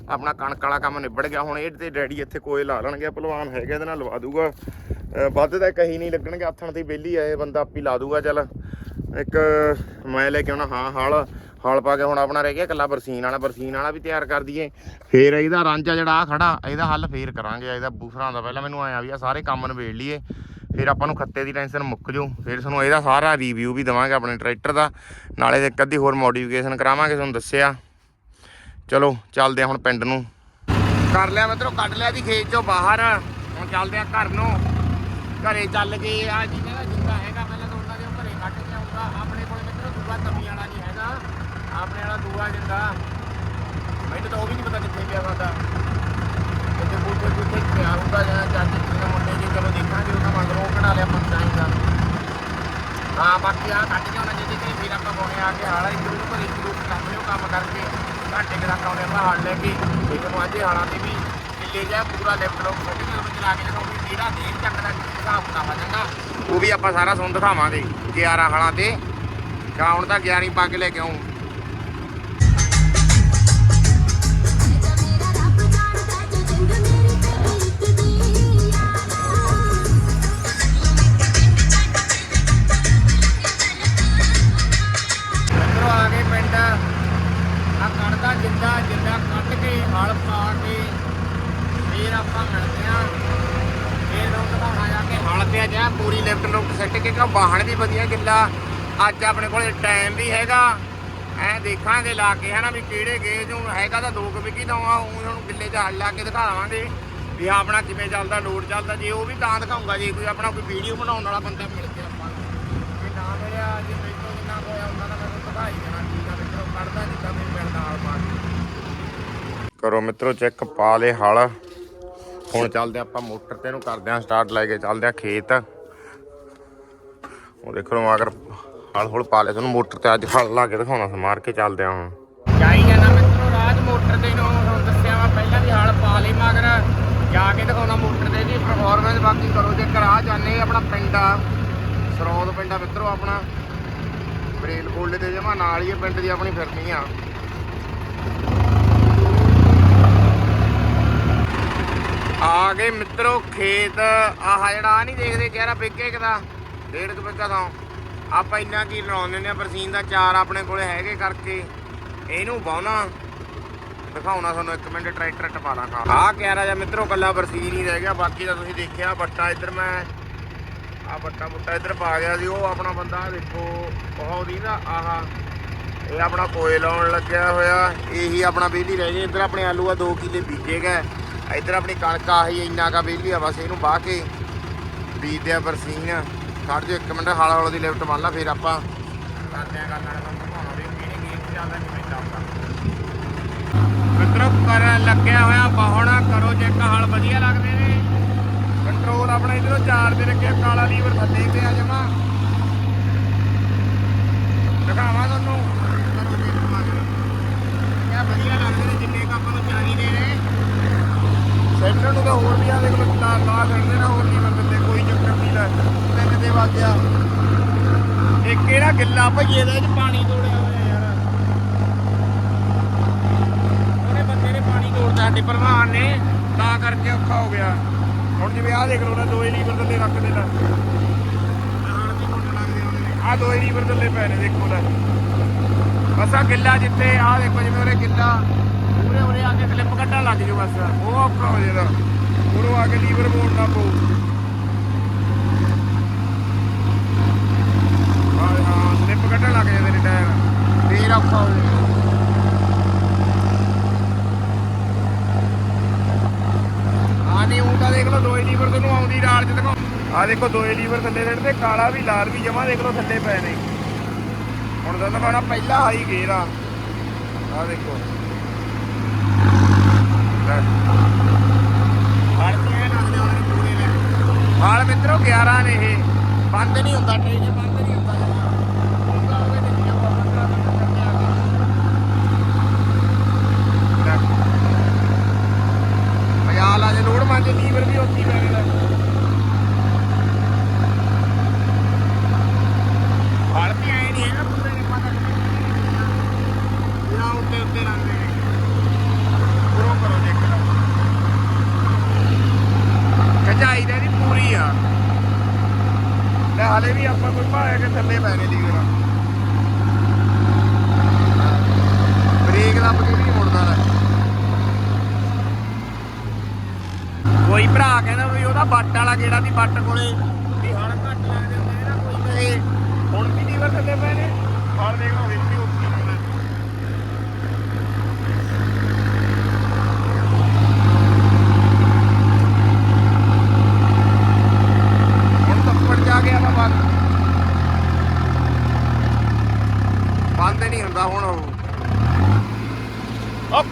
ਆਪਣਾ ਕਣਕ ਵਾਲਾ ਕੰਮ ਨਿਬੜ ਗਿਆ, ਹੁਣ ਇਹ ਤੇ ਡੈਡੀ ਇੱਥੇ ਕੋਏ ਲਾ ਲੈਣਗੇ, ਪਹਿਲਵਾਨ ਹੈਗਾ, ਇਹਦੇ ਨਾਲ ਲਵਾ ਦੂਗਾ। ਵੱਧ ਤਾਂ ਕਹੀ ਨਹੀਂ ਲੱਗਣਗੇ, ਆਥਣ ਦੀ ਬੇਲੀ ਆਏ ਬੰਦਾ ਆਪੀ ਲਾ ਦੂਗਾ, ਚੱਲ। ਇੱਕ ਮੈਂ ਲੈ ਕੇ ਆਉਣਾ, ਹਾਂ, ਹਲ। ਹਲ ਪਾ ਕੇ ਹੁਣ ਆਪਣਾ ਰਹਿ ਗਿਆ ਕੱਲਾ ਬਰਸੀਨ ਵਾਲਾ ਬਰਸੀਨ ਵਾਲਾ ਵੀ ਤਿਆਰ ਕਰ ਦਈਏ। ਫੇਰ ਇਹਦਾ ਰਾਂਝਾ ਜਿਹੜਾ ਆ ਖੜਾ, ਇਹਦਾ ਹੱਲ ਫੇਰ ਕਰਾਂਗੇ, ਇਹਦਾ ਬੂਸਰਾਂ ਦਾ ਪਹਿਲਾਂ ਮੈਨੂੰ ਆਇਆ ਵੀ ਆ ਸਾਰੇ ਕੰਮ ਨਿਬੇੜ ਲਈਏ। ਫਿਰ ਆਪਾਂ ਨੂੰ ਖੱਤੇ ਦੀ ਟੈਨਸ਼ਨ ਮੁੱਕ ਜੂ। ਫਿਰ ਤੁਹਾਨੂੰ ਇਹਦਾ ਸਾਰਾ ਰਿਵਿਊ ਵੀ ਦਵਾਂਗੇ ਆਪਣੇ ਟਰੈਕਟਰ ਦਾ। ਨਾਲੇ ਇੱਕ ਅੱਧੀ ਹੋਰ ਮੋਡੀਫਿਕੇਸ਼ਨ ਕਰਾਵਾਂਗੇ, ਤੁਹਾਨੂੰ ਦੱਸਿਆ। ਚਲੋ, ਚੱਲਦੇ ਆ ਹੁਣ ਪਿੰਡ ਨੂੰ। ਕਰ ਲਿਆ ਮਿੱਤਰੋ, ਕੱਢ ਲਿਆ ਦੀ ਖੇਤ ਚੋਂ ਬਾਹਰ। ਹੁਣ ਚੱਲਦੇ ਆ ਘਰ ਨੂੰ। ਘਰੇ ਚੱਲ ਕੇ ਆ ਜਿਹਨੇ ਦਾ ਜਿੰਦਾ ਹੈਗਾ, ਪਹਿਲਾਂ ਤਾਂ ਉਹਨਾਂ ਦੇ ਘਰੇ ਕੱਢ ਕੇ ਆਊਗਾ। ਆਪਣੇ ਕੋਲ ਮਿੱਤਰੋ, ਦੂਆ ਤਵੀ ਵਾਲਾ ਨਹੀਂ ਹੈਗਾ। ਆਪਣੇ ਵਾਲਾ ਦੂਆ ਜਿੰਦਾ। ਮੈਨੂੰ ਤਾਂ ਉਹ ਵੀ ਨਹੀਂ ਪਤਾ ਕਿੱਥੇ ਪਿਆ ਸਾਡਾ। ਕਿਤੇ ਕੋਈ ਕੋਈ ਕੋਈ ਪਿਆ ਹੁੰਦਾ ਜਾਂ ਚਾਚੇ ਚਲੋ ਦੇਖਾਂਗੇ ਉਹਨਾਂ ਮਗਰੋਂ ਉਹ ਕਢਾ ਲਿਆ ਪੰਚਾਂ ਦਾ ਹਾਂ, ਬਾਕੀ ਆ ਕੱਢ ਕੇ ਉਹਨਾਂ ਜਿਹਦੇ ਤੇ ਫਿਰ ਆਪਾਂ ਪਾਉਣੇ ਆ ਕੇ ਹਾਲਾ ਇੱਕ ਨੂੰ ਘਰੇ ਇੱਕ ਕਰ ਲਿਓ ਕੰਮ ਕਰਕੇ। ਘੰਟੇ ਕੁ ਤੱਕ ਆਉਣੇ ਆਪਾਂ ਹਾਲ ਲੈ ਕੇ। ਇੱਕ ਨੂੰ ਅੱਜ ਹਾਲਾਂ ਤੇ ਵੀ ਕਿੱਲੇ ਜਾ ਪੂਰਾ ਲੈਫਟ ਲੋਕ ਫੋਟੀ ਕੇ ਉਹਨੂੰ ਚਲਾ ਕੇ ਜਦੋਂ ਵੀ ਜਿਹੜਾ ਦੇਰ ਚੱਕ ਦਾ ਹਿਸਾਬ ਕਿਤਾਬ ਆ ਜਾਂਦਾ, ਉਹ ਵੀ ਆਪਾਂ ਸਾਰਾ ਸੁਣ ਦਿਖਾਵਾਂਗੇ 11 ਹਾਲਾਂ ਤੇ। ਜਾਂ ਹੁਣ ਤਾਂ 11 ਪਾ ਕੇ ਲੈ ਕੇ ਆਉਂ ਫੇਰ ਆਪਾਂ ਮਿਲਦੇ ਆ ਫੇਰ ਨੂੰ ਦਿਖਾਉਣਾ ਜਾ ਕੇ ਹਲ ਤੇ ਜਾ, ਪੂਰੀ ਲਿਫਟ ਲੁਫਟ ਸੱਟ ਕੇ ਕਾ ਵਾਹਣ ਵੀ ਵਧੀਆ ਗਿੱਲਾ। ਅੱਜ ਆਪਣੇ ਕੋਲੇ ਟਾਈਮ ਵੀ ਹੈਗਾ। ਐ ਦੇਖਾਂਗੇ ਲਾ ਕੇ ਹਨਾ ਵੀ ਕਿਹੜੇ ਗੇਜ ਨੂੰ ਹੈਗਾ ਤਾਂ 2 ਵਿਕੀ ਦਾ ਆ ਉਹ ਗਿੱਲੇ 'ਚ ਹਲ ਲਾ ਕੇ ਦਿਖਾਵਾਂਗੇ ਵੀ ਆਪਣਾ ਕਿਵੇਂ ਚੱਲਦਾ ਲੋਡ ਚੱਲਦਾ, ਜੇ ਉਹ ਵੀ ਤਾਂ ਦਿਖਾਉਂਗਾ ਜੇ ਕੋਈ ਆਪਣਾ ਕੋਈ ਵੀਡੀਓ ਬਣਾਉਣ ਵਾਲਾ ਬੰਦਾ ਮਿਲ ਗਿਆ ਆਪਾਂ ਜੇ ਨਾ ਮਿਲਿਆ, ਜੇ ਮੈਨੂੰ ਜਿੰਨਾ ਹੋਇਆ, ਉਹਨਾਂ ਦਾ ਮੈਨੂੰ ਦਿਖਾਈ ਦੇਣਾ, ਠੀਕ ਆ ਮਿੱਤਰੋ ਕੱਢਦਾ ਜਿੱਦਾਂ ਮੈਨੂੰ ਮਿਲਦਾ ਹਾਲ ਪਾ ਕਰੋ ਮਿੱਤਰੋ ਚੈੱਕ ਪਾ ਲੇ ਹਲ। ਹੁਣ ਚੱਲਦੇ ਆਪਾਂ ਮੋਟਰ ਤੇ ਇਹਨੂੰ ਕਰਦੇ ਆਂ ਸਟਾਰਟ ਲੈ ਕੇ ਚੱਲਦੇ ਆਂ ਖੇਤ। ਉਹ ਦੇਖੋ ਮਗਰ ਹਲ ਹੁਲ ਪਾ ਲਿਆ ਤੁਹਾਨੂੰ ਮੋਟਰ ਤੇ ਅੱਜ ਹਲ ਲਾ ਕੇ ਦਿਖਾਉਣਾ ਸਮਾਰ ਕੇ ਚੱਲਦੇ ਆਂ ਹੁਣ। ਜਾਈ ਜਾਣਾ ਮਿੱਤਰੋ ਰਾਜ ਮੋਟਰ ਤੇ ਨੂੰ, ਹੁਣ ਦੱਸਿਆ ਵਾ ਪਹਿਲਾਂ ਵੀ ਹਲ ਪਾ ਲਈ ਮਗਰ ਜਾ ਕੇ ਦਿਖਾਉਣਾ ਮੋਟਰ ਤੇ ਦੀ ਪਰਫਾਰਮੈਂਸ ਬਾਕੀ ਕਰੋ, ਜੇ ਕਰਾ ਜਾਣੇ ਆਪਣਾ ਪਿੰਡ ਆ। ਸਰੋਦ ਪਿੰਡ ਆ ਮਿੱਤਰੋ ਆਪਣਾ। ਬਰੇਲ ਕੋਲੇ ਤੇ ਜਮਾ ਨਾਲ ਹੀ ਪਿੰਡ ਦੀ ਆਪਣੀ ਫਿਰਨੀ ਆ। ਆ ਗਏ ਮਿੱਤਰੋ ਖੇਤ। ਆਹ ਜਿਹੜਾ ਆ ਨਹੀਂ ਦੇਖਦੇ ਕਿਹੜਾ ਬਿੱਗੇ ਕਿਦਾ ਡੇਢ ਕੁ ਬਿੱਗਾ ਤੋਂ। ਆਪਾਂ ਇੰਨਾ ਕੀ ਲਾਉਂਦੇ ਨੇ ਬਰਸੀਨ ਦਾ ਚਾਰ ਆਪਣੇ ਕੋਲੇ ਹੈਗੇ ਕਰਕੇ। ਇਹਨੂੰ ਬਾਉਣਾ ਦਿਖਾਉਣਾ ਤੁਹਾਨੂੰ ਇੱਕ ਮਿੰਟ, ਟਰੈਕਟਰ ਟਪਾ ਦਾਂਗਾ ਆਹ ਕਹਿ ਰਿਹਾ ਜਾਂ ਮਿੱਤਰੋ ਕੱਲਾ ਬਰਸੀਨ ਹੀ ਰਹਿ ਗਿਆ। ਬਾਕੀ ਤਾਂ ਤੁਸੀਂ ਦੇਖਿਆ ਬੱਟਾ ਇੱਧਰ ਮੈਂ ਆ ਬੱਟਾ ਬੁੱਟਾ ਇੱਧਰ ਪਾ ਗਿਆ ਸੀ। ਉਹ ਆਪਣਾ ਬੰਦਾ ਦੇਖੋ, ਬਹੁਤ ਹੀ ਨਾ, ਆਹਾ, ਇਹ ਆਪਣਾ ਕੋਏ ਲਾਉਣ ਲੱਗਿਆ ਹੋਇਆ। ਇਹੀ ਆਪਣਾ ਬਿਜਲੀ ਰਹਿ ਗਈ। ਇੱਧਰ ਆਪਣੇ ਆਲੂ ਆ 2 ਕਿੱਲੇ ਬੀਜੇ ਗਏ। ਇੱਧਰ ਆਪਣੀ ਕਣਕ ਆਹੀ ਇੰਨਾ ਕਾ ਬਿਜਲੀ ਆ ਬਸ ਇਹਨੂੰ ਬਾਹ ਕੇ ਬੀਜਦੇ ਆ ਬਰਸੀਨ। ਖੜ ਜੋ ਇੱਕ ਮਿੰਟ ਹਾਲ ਹਾਲ ਦੀ ਲਿਫਟ ਬੰਨ ਲਾ ਫਿਰ ਆਪਾਂ ਕਰਦੇ ਆ ਗੱਲ। ਨਾਲ ਤੁਹਾਨੂੰ ਦਿਖਾਉਣਾ ਵੀ ਕਿਹੜੇ ਗੇਮ ਚੱਲਦਾ ਕਿਵੇਂ ਚੱਲਦਾ ਮਿੱਤਰੋ ਕਰਨ ਲੱਗਿਆ ਹੋਇਆ ਬਾਹਣਾ ਕਰੋ ਚੈੱਕ ਹਾਲ ਵਧੀਆ ਲੱਗਦੇ ਨੇ। ਕੰਟਰੋਲ ਆਪਣਾ ਇਧਰੋਂ ਚਾਰ ਰੱਖਿਆ ਕਾਲਾ ਲੀਵਰ ਥੱਲੇ ਤੇ ਆ ਜਮਾ। ਦਿਖਾਵਾਂ ਤੁਹਾਨੂੰ। ਕਰੋ। ਕਿਆ ਵਧੀਆ ਲੱਗਦੇ ਨੇ ਜਿੰਨੇ ਕੁ ਆਪਾਂ ਨੂੰ ਚਾਹੀਦੇ ਨੇ। ਸੈਂਟਰ ਨੂੰ ਤਾਂ ਹੋਰ ਵੀ ਆ, ਦੇਖ ਲੋ ਲਾ ਲਾ ਛੱਡਦੇ ਨਾ ਹੋਰ ਲੀਵਰ ਥੱਲੇ ਕੋਈ ਚੱਕਰ ਨਹੀਂ ਲੈ। ਤਿੰਨ ਤੇ ਵਾਜਿਆ। ਇਹ ਕਿਹੜਾ ਗਿੱਲਾ ਭਈਏ ਦਾ ਇਹ ਪਾਣੀ ਤੋੜਿਆ ਹੋਇਆ ਯਾਰ। ਉਹਨੇ ਬੰਦੇ ਨੇ ਪਾਣੀ ਤੋੜਦਾ ਸਾਡੇ ਪ੍ਰਧਾਨ ਨੇ। ਤਾਂ ਕਰਕੇ ਔਖਾ ਹੋ ਗਿਆ। ਹੁਣ ਜਿਵੇਂ ਆਹ ਦੇਖ ਲਓ ਨਾ ਦੋਏ ਲੀਵਰ ਥੱਲੇ ਰੱਖ ਦੇਣਾ ਲੈ ਆਹ ਦੋਏ ਲੀਵਰ ਥੱਲੇ ਪਏ ਨੇ, ਦੇਖੋ ਲੈ। ਬਸ ਆਹ ਗਿੱਲਾ ਜਿੱਥੇ, ਆਹ ਦੇਖੋ ਜਿਵੇਂ ਉਹਨੇ ਗਿੱਲਾ ਪੂਰੇ ਉਰੇ ਆ ਕੇ ਸਲਿੱਪ ਕੱਢਣ ਲੱਗ ਜਾਊ ਬਸ। ਉਹ ਔਖਾ ਹੋ ਜਾਏਗਾ। ਉਰੋਂ ਆ ਕੇ ਲੀਵਰ ਮੋੜਨਾ ਪਊ। ਹਾਂ ਹਾਂ ਸਲਿੱਪ ਕੱਢਣ ਲੱਗ ਜਾਂਦੇ ਨੇ ਟਾਇਰ। ਫੇਰ ਔਖਾ ਹੋ ਜਾਏਗਾ। ਆ ਨਹੀਂ ਦੇਖ ਲਓ ਦੋਏ ਲੀਵਰ ਤੁਹਾਨੂੰ ਆਉਂਦੀ ਨਾਲ ਚ ਦਿਖਾਓ ਆ ਦੇਖੋ ਦੋਏ ਲੀਵਰ ਥੱਲੇ ਰੇੜ ਤੇ ਕਾਲਾ ਵੀ, ਲਾਲ ਵੀ, ਜਮਾ ਦੇਖ ਲਓ, ਥੱਲੇ ਪਏ ਨੇ। ਹੁਣ ਤਾਂ ਦਿਖਾਉਣਾ ਪਹਿਲਾ ਹਾਈ ਗੇਅਰ ਆ। ਆ ਦੇਖੋ। ਹਲ ਤੇ ਐਨ ਨੇ। ਹਾਲ ਮਿੱਤਰੋ 11 ਨੇ ਇਹ। ਬੰਦ ਨਹੀਂ ਹੁੰਦਾ ਟ੍ਰੇਨ ਬੰਦ ਨਹੀਂ ਹੁੰਦਾ ਜਮਾਂ। ਹੁੰਦਾ ਹੋਵੇ ਤੇ ਕੀ ਆਪਾਂ ਬੰਦ ਕਰ ਦਿੰਦੇ ਆ ਕੇ। ਲੈ। ਮਜਾਲ ਆ ਜੇ ਲੋੜ ਮੰਨ ਜੇ ਲੀਵਰ ਵੀ ਉੱਥੇ ਹੀ ਪੈ ਗਿਆ ਹਲ ਵੀ ਆਏ ਨਹੀਂ ਹੈਗਾ ਪੂਰੇ ਨੇ ਪਤਾ ਪੂਰਾ ਉੱਤੇ ਉੱਤੇ ਰਹਿੰਦੇ ਨੇ ਪੂਰੋ ਕਰੋ ਦੇਖ ਲਓ ਖਚਾਈ ਦਾ ਨਹੀਂ ਪੂਰੀ ਆ ਤੇ ਹਾਲੇ ਵੀ ਆਪਾਂ ਕੋਈ ਭਾਇਆ ਕੇ ਥੱਲੇ ਪੈ ਗਏ ਲੀਵਰ ਬ੍ਰੇਕ ਦਾ ਪਕੇ ਵੀ ਮੁੜਦਾ ਲੈ ਕੋਈ ਭਰਾ ਕਹਿੰਦਾ ਵੀ ਉਹਦਾ ਬੱਟ ਵਾਲਾ ਜਿਹੜਾ ਦੀ ਬੱਟ ਕੋਲੇ ਵੀ ਹਲ ਘੱਟ ਲੱਗ ਜਾਂਦੇ ਨੇ ਨਾ, ਕੋਈ ਕਹੇ ਹੁਣ ਵੀ ਲੀਵਰ ਥੱਲੇ ਪਏ ਨੇ। ਹਲ ਦੇਖ ਲਓ ਵਿੱਚ ਵੀ ਉੱਠੀ ਜਾਂਦਾ ਹੁਣ ਤੱਪੜ ਜਾ ਗਿਆ ਵਾ ਬੰਦ ਬੰਦ ਨਹੀਂ ਹੁੰਦਾ ਹੁਣ ਉਹ ਉਹ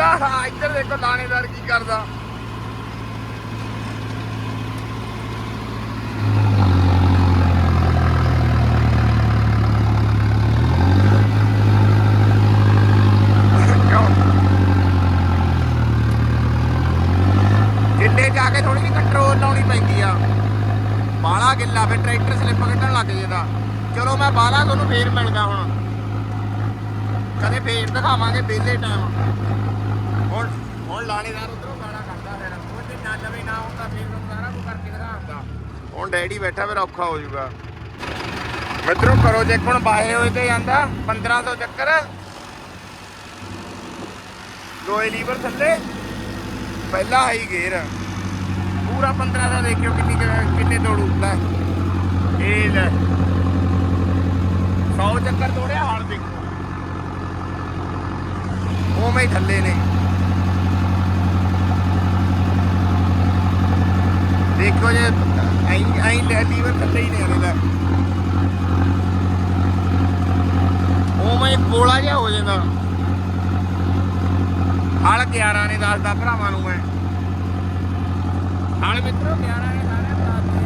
ਕੁਛ ਨਹੀਂ ਹਾਂ, ਇੱਧਰ ਦੇਖੋ ਲਾਣੇਦਾਰ ਕੀ ਕਰਦਾ। ਕਿਉਂ? ਜਾ ਕੇ ਥੋੜੀ ਜਿਹੀ ਕੰਟਰੋਲ ਲਾਉਣੀ ਪੈਂਦੀ ਆ। ਬਾਲਾ ਗਿੱਲਾ ਫਿਰ ਟਰੈਕਟਰ ਸਲਿੱਪ ਕੱਢਣ ਲੱਗ ਜਾਂਦਾ ਚਲੋ ਮੈਂ ਬਾਲਾ ਤੁਹਾਨੂੰ ਫੇਰ ਮਿਲਦਾ ਹੁਣ। ਕਦੇ ਫੇਰ ਦਿਖਾਵਾਂਗੇ ਵਿਹਲੇ ਟਾਈਮ ਹੁਣ ਲਾਣੇਦਾਰ ਉਧਰੋਂ ਗਾਣਾ ਕਰਦਾ ਫਿਰ। ਉਹ ਤੇ ਨਾ ਲਵੇ ਨਾ ਹੁੰਦਾ, ਫੇਰ ਤੁਹਾਨੂੰ ਸਾਰਾ ਕੁਝ ਕਰਕੇ ਦਿਖਾਉਂਦਾ ਹੁਣ ਡੈਡੀ ਬੈਠਾ, ਫਿਰ ਔਖਾ ਹੋ ਜਾਊਗਾ। ਮਿੱਤਰੋ, ਕਰੋ ਚੈੱਕ। ਹੁਣ ਬਾਹੇ ਹੋਏ ਤੇ ਜਾਂਦਾ 1500 ਚੱਕਰ। ਲੋਏ ਲੀਵਰ ਥੱਲੇ। ਪਹਿਲਾ ਹਾਈ ਗੇਅਰ ਪੂਰਾ 15 ਦਾ ਦੇਖਿਓ ਕਿੰਨੀ ਕਿੰਨੇ ਤੋੜੂ। ਲੈ, ਇਹ ਲੈ। 100 ਚੱਕਰ ਤੋੜਿਆ, ਹਾਲ ਦੇਖੋ। ਉਵੇਂ ਹੀ ਥੱਲੇ ਨੇ। ਦੇਖੋ ਜੇ ਐਂ ਐਂ ਲੈ, ਲੀਵਰ ਥੱਲੇ ਹੀ ਨੇ ਹਲੇ ਲੈ ਉਵੇਂ ਹੀ ਕੋਲਾ ਜਿਹਾ ਹੋ ਜਾਂਦਾ। ਹਾਲ 11 ਨੇ ਦੱਸਦਾ ਭਰਾਵਾਂ ਨੂੰ ਮੈਂ। ਹਾਲ ਮਿੱਤਰੋ 11 ਨੇ ਸਾਰਿਆਂ ਦੱਸਦੇ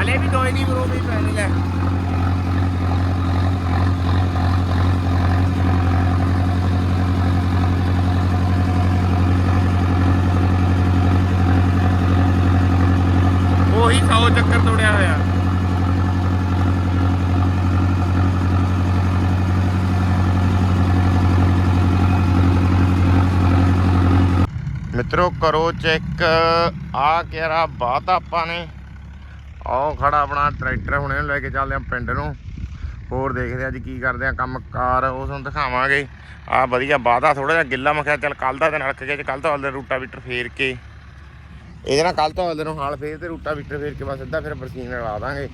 ਹਲੇ ਵੀ ਦੋਏ ਦੀ ਬਰੋ ਵੀ ਪੈਣੇ ਲੈ ਉਹੀ 100 ਚੱਕਰ ਤੋੜਿਆ ਹੋਇਆ ਮਿੱਤਰੋ, ਕਰੋ ਚੈੱਕ। ਆ ਕਿਹੜਾ ਬਾਤ ਆਪਾਂ ਨੇ। ਆਹ ਖੜਾ ਆਪਣਾ ਟਰੈਕਟਰ ਹੁਣੇ ਲੈ ਕੇ ਚੱਲਦੇ ਆ ਪਿੰਡ ਨੂੰ। ਹੋਰ ਦੇਖਦੇ ਆ ਅੱਜ ਕੀ ਕਰਦੇ ਆ ਕੰਮ ਕਾਰ ਉਹ ਤੁਹਾਨੂੰ ਦਿਖਾਵਾਂਗੇ। ਆ ਵਧੀਆ ਬਾਦਾ ਥੋੜਾ ਜਿਹਾ ਗਿੱਲਾ ਮਖਿਆ ਚੱਲ ਕੱਲ ਦਾ ਦਿਨ ਰੱਖ ਕੇ ਕੱਲ ਤੋਂ ਵਾਲੇ ਰੂਟਾ ਵੀਟਰ ਫੇਰ ਕੇ। ਇਹਦੇ ਨਾਲ ਕੱਲ ਤੋਂ ਵਾਲੇ ਨੂੰ ਹਾਲ ਫੇਰ ਤੇ ਰੂਟਾ ਬੀਟਰ ਫੇਰ ਕੇ ਬਸ ਸਿੱਧਾ ਫਿਰ ਬਰਸੀਨ ਲਾ ਦਾਂਗੇ।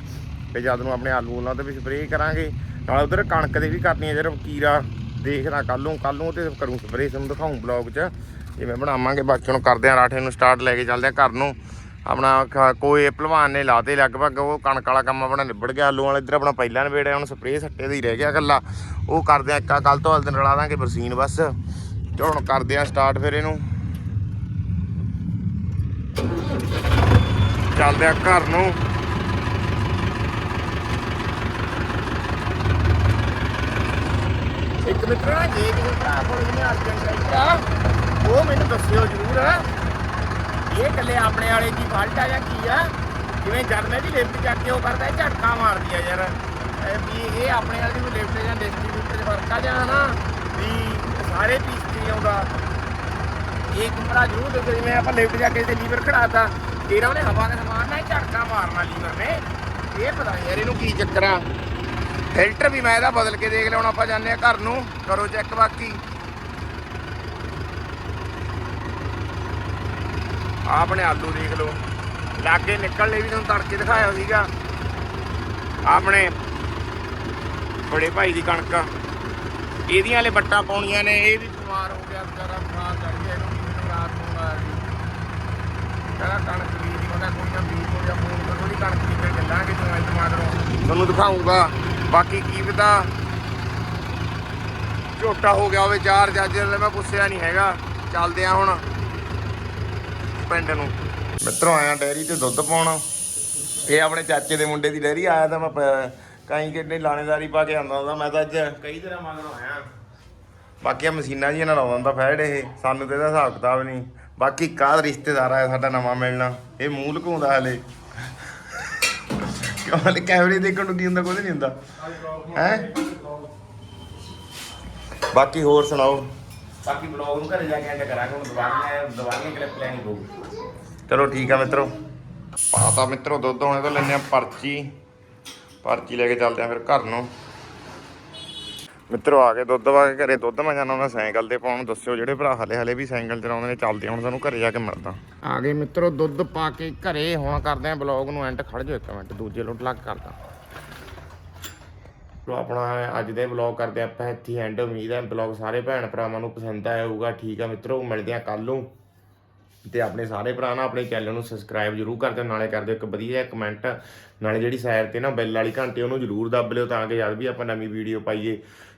ਤੇ ਜਦ ਨੂੰ ਆਪਣੇ ਆਲੂ ਉਹਨਾਂ ਤੇ ਵੀ ਸਪਰੇਅ ਕਰਾਂਗੇ। ਨਾਲ ਉਧਰ ਕਣਕ ਦੇ ਵੀ ਕਰਨੀ ਹੈ ਜਰ ਕੀਰਾ ਦੇਖਦਾ ਕੱਲ ਨੂੰ ਕੱਲ ਨੂੰ ਤੇ ਕਰੂੰ ਸਪਰੇਅ, ਤੁਹਾਨੂੰ ਦਿਖਾਉਂ ਬਲੌਗ 'ਚ। ਜਿਵੇਂ ਬਣਾਵਾਂਗੇ, ਬਾਕੀ ਹੁਣ ਕਰਦੇ ਆ ਰਾਠੇ ਨੂੰ ਸਟਾਰਟ ਲੈ ਕੇ ਚੱਲਦੇ ਆ ਘਰ ਨੂੰ। ਆਪਣਾ ਕੋਈ ਭਲਵਾਨ ਨੇ ਲਾਤੇ ਲਗਭਗ, ਉਹ ਕਣਕ ਵਾਲਾ ਕੰਮ ਆਪਣਾ ਨਿਬੜ ਗਿਆ, ਆਲੂ ਵਾਲਾ ਇੱਧਰ ਆਪਣਾ ਪਹਿਲਾਂ ਨਵੇੜਿਆ ਹੁਣ ਸਪਰੇਅ ਸੱਟੇ ਦਾ ਹੀ ਰਹਿ ਗਿਆ ਇਕੱਲਾ। ਉਹ ਕਰਦੇ ਆ ਇੱਕਾ ਕੱਲ ਤੋਂ ਵਾਲੇ ਦਿਨ ਰਲਾ ਦਾਂਗੇ ਬਰਸੀਨ ਬਸ। ਚਲੋ ਹੁਣ ਕਰਦੇ ਆ ਸਟਾਰਟ ਫਿਰ ਇਹਨੂੰ। ਚੱਲਦੇ ਆ ਘਰ ਨੂੰ। ਇੱਕ ਮਿੱਤਰ ਜੇ ਕਿਸੇ ਭਰਾ ਕੋਲ ਜਿਹਨੇ ਅਰਜਨ ਟਰੈਕਟਰ ਉਹ ਮੈਨੂੰ ਦੱਸਿਓ ਜ਼ਰੂਰ ਇਹ ਇਕੱਲੇ ਆਪਣੇ ਵਾਲੇ ਦੀ ਫਾਲਟ ਆ ਜਾਂ ਕੀ ਆ? ਜਿਵੇਂ ਜਦ ਮੈਂ ਵੀ ਲਿਫਟ ਚੱਕ ਕੇ ਉਹ ਕਰਦਾ, ਇਹ ਝਟਕਾ ਮਾਰਦੀ ਆ ਯਾਰ। ਵੀ ਇਹ ਆਪਣੇ ਵਾਲੇ ਨੂੰ ਲਿਫਟ ਜਾਂ ਡਿਸਟ੍ਰੀਬਿਊਟਰ ਦੇ ਫ਼ਰਕ ਆ ਜਾਂ ਨਾ? ਵੀ ਸਾਰੇ ਪੀਸ ਤੇ ਆਉਂਦਾ। ਇਹ ਕਮਰਾ ਜ਼ਰੂਰ ਦੱਸੋ ਜਿਵੇਂ ਆਪਾਂ ਲਿਫਟ ਜਾ ਕੇ ਤੇ ਲੀਵਰ ਖੜਾਤਾ, ਤੇਰਾ ਉਹਨੇ ਹਵਾ ਦੇ ਸਮਾਨ ਨਾਲ ਹੀ ਝਟਕਾ ਮਾਰਨਾ ਲੀਵਰ ਨੇ। ਇਹ ਪਤਾ ਨੀ ਯਾਰ ਇਹਨੂੰ ਕੀ ਚੱਕਰ। ਆ ਫਿਲਟਰ ਵੀ ਮੈਂ ਇਹਦਾ ਬਦਲ ਕੇ ਦੇਖ ਲਿਆ ਹੁਣ ਆਪਾਂ ਜਾਂਦੇ ਆ ਘਰ ਨੂੰ। ਕਰੋ ਚੈੱਕ ਬਾਕੀ। ਆਪਣੇ ਆਲੂ ਦੇਖ ਲਓ। ਲਾਗੇ ਨਿਕਲਣੇ ਵੀ ਤੁਹਾਨੂੰ ਤੜਕੇ ਦਿਖਾਇਆ ਸੀਗਾ। ਆਪਣੇ ਬੜੇ ਭਾਈ ਦੀ ਕਣਕ। ਇਹਦੀਆਂ ਵਾਲੇ ਬੱਟਾਂ ਪਾਉਣੀਆਂ ਨੇ, ਇਹ ਵੀ ਬਿਮਾਰ ਹੋ ਗਿਆ ਵਿਚਾਰਾ ਬੁਖਾਰ ਚੜ ਗਿਆ ਇਹਨੂੰ। ਵੀ ਰਾਤ ਨੂੰ ਆ ਗਈ ਕਹਿੰਦਾ ਕਣਕ ਬੀਜ ਦੀ ਉਹਦਾ ਕੋਈ ਬੀਜ ਹੋ ਜਾਂ ਫੋਨ ਕਰੋ ਦੀ ਕਣਕ ਬੀਜ ਕੇ ਚੱਲਾਂਗੇ, ਤੂੰ ਅੱਜ ਮਾਦਰੋਂ ਤੁਹਾਨੂੰ ਦਿਖਾਉਂਗਾ ਬਾਕੀ ਕੀ ਪਤਾ ਝੋਟਾ ਹੋ ਗਿਆ ਹੋਵੇ, ਚਾਰ ਜੱਜ ਮੈਂ ਪੁੱਛਿਆ ਨਹੀਂ ਹੈਗਾ। ਚੱਲਦੇ ਆ ਹੁਣ। ਪਿੰਡ ਨੂੰ। ਮਿੱਤਰੋਂ ਆਇਆ ਡੈਰੀ ਤੇ ਦੁੱਧ ਪਾਉਣ। ਇਹ ਆਪਣੇ ਚਾਚੇ ਦੇ ਮੁੰਡੇ ਦੀ ਡੈਰੀ, ਆਇਆ ਤਾਂ ਮੈਂ ਪ- ਕਿੰਨੇ ਲਾਣੇਦਾਰੀ ਪਾ ਕੇ ਆਂਦਾ ਹੁੰਦਾ, ਮੈਂ ਤਾਂ ਅੱਜ ਕਈ ਦਿਨਾਂ ਮਗਰੋਂ ਆਇਆ। ਬਾਕੀ ਆ ਮਸ਼ੀਨਾਂ ਜੀ ਨਾਲ ਆਉਂਦਾ ਹੁੰਦਾ ਫੈੜ ਇਹ, ਸਾਨੂੰ ਤੇ ਇਹਦਾ ਹਿਸਾਬ ਕਿਤਾਬ ਨਹੀਂ। ਬਾਕੀ ਕਾਹ ਰਿਸ਼ਤੇਦਾਰ ਆਇਆ ਸਾਡਾ ਨਵਾਂ ਮਿਲਣਾ, ਇਹ ਮੂੰਹ ਲੁਕਾਉਂਦਾ ਹਲੇ। ਕਿਉਂ ਕੈਮਰੇ ਦੇਖਣ ਨੂੰ ਕੀ ਹੁੰਦਾ, ਕੁਝ ਨਹੀਂ ਹੁੰਦਾ। ਹੈ? ਬਾਕੀ ਹੋਰ ਸੁਣਾਓ। ਬਾਕੀ ਬਲੌਗ ਨੂੰ ਘਰੇ ਜਾ ਕੇ ਐਂਡ ਕਰਾਂਗੇ ਹੁਣ ਦੁਬਾਰਾ ਦੁਬਾਰਾ ਕਲਿੱਪ ਲੈਣੀ ਪਊ ਚਲੋ ਠੀਕ ਆ ਮਿੱਤਰੋ। ਪਾਤਾ ਮਿੱਤਰੋ ਦੁੱਧ ਹੋਣੇ ਤੋਂ ਲੈਣੇ ਆ ਪਰਚੀ। ਪਰਚੀ ਲੈ ਕੇ ਚੱਲਦੇ ਆ ਫਿਰ ਘਰ ਨੂੰ। ਮਿੱਤਰੋ ਆ ਕੇ ਦੁੱਧ ਵਾ ਕੇ ਘਰੇ ਦੁੱਧ ਮੈਂ ਜਾਣਾ ਉਹਨਾਂ ਸਾਈਕਲ ਤੇ ਪਾਉਣ। ਦੱਸਿਓ ਜਿਹੜੇ ਭਰਾ ਹਲੇ ਹਲੇ ਵੀ ਸਾਈਕਲ ਚਲਾਉਂਦੇ ਨੇ ਚੱਲਦੇ ਆ ਹੁਣ ਸਾਨੂੰ ਘਰੇ ਜਾ ਕੇ ਮਿਲਦਾ। ਆ ਗਏ ਮਿੱਤਰੋ ਦੁੱਧ ਪਾ ਕੇ ਘਰੇ। ਹੁਣ ਕਰਦੇ ਆ ਬਲੌਗ ਨੂੰ ਐਂਡ ਖੜ ਜਾਓ ਇੱਕ ਮਿੰਟ ਦੂਜੇ ਲੋਟ ਲੱਗ ਕਰਦਾ। ਲੋ, ਆਪਣਾ ਅੱਜ ਦੇ ਬਲੌਗ ਕਰਦੇ ਆਪਾਂ ਇੱਥੇ ਐਂਡ ਉਮੀਦ ਹੈ ਬਲੌਗ ਸਾਰੇ ਭੈਣ ਭਰਾਵਾਂ ਨੂੰ ਪਸੰਦ ਆਇਆ ਹੋਊਗਾ ਠੀਕ ਆ ਮਿੱਤਰੋ, ਮਿਲਦੇ ਆ ਕੱਲ ਨੂੰ। ਤੇ ਆਪਣੇ ਸਾਰੇ ਭਰਾ ਨਾ ਆਪਣੇ ਚੈਨਲ ਨੂੰ ਸਬਸਕ੍ਰਾਈਬ ਜਰੂਰ ਕਰ ਦਿਓ, ਨਾਲੇ ਕਰ ਦਿਓ ਇੱਕ ਵਧੀਆ ਕਮੈਂਟ ਨਾਲੇ ਜਿਹੜੀ ਸਾਈਡ ਤੇ ਨਾ ਬੈਲ ਵਾਲੀ ਘੰਟੀ, ਉਹਨੂੰ ਜਰੂਰ ਦੱਬ ਲਿਓ ਤਾਂ ਕਿ ਜਦ ਵੀ ਆਪਾਂ ਨਵੀਂ ਵੀਡੀਓ ਪਾਈਏ,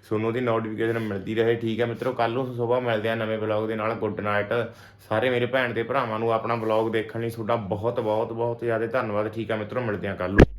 ਤੁਹਾਨੂੰ ਉਹਦੀ ਨੋਟੀਫਿਕੇਸ਼ਨ ਮਿਲਦੀ ਰਹੇ। ਠੀਕ ਹੈ ਮਿੱਤਰੋ ਕੱਲ ਨੂੰ ਸਵੇਰ ਮਿਲਦੇ ਆ ਨਵੇਂ ਵਲੌਗ ਦੇ ਨਾਲ। ਗੁੱਡ ਨਾਈਟ ਸਾਰੇ ਮੇਰੇ ਭੈਣ ਤੇ ਭਰਾਵਾਂ ਨੂੰ ਆਪਣਾ ਵਲੌਗ ਦੇਖਣ ਲਈ ਤੁਹਾਡਾ ਬਹੁਤ ਬਹੁਤ ਬਹੁਤ ਜ਼ਿਆਦਾ ਧੰਨਵਾਦ। ਠੀਕ ਹੈ ਮਿੱਤਰੋ, ਮਿਲਦੇ ਆ ਕੱਲ ਨੂੰ।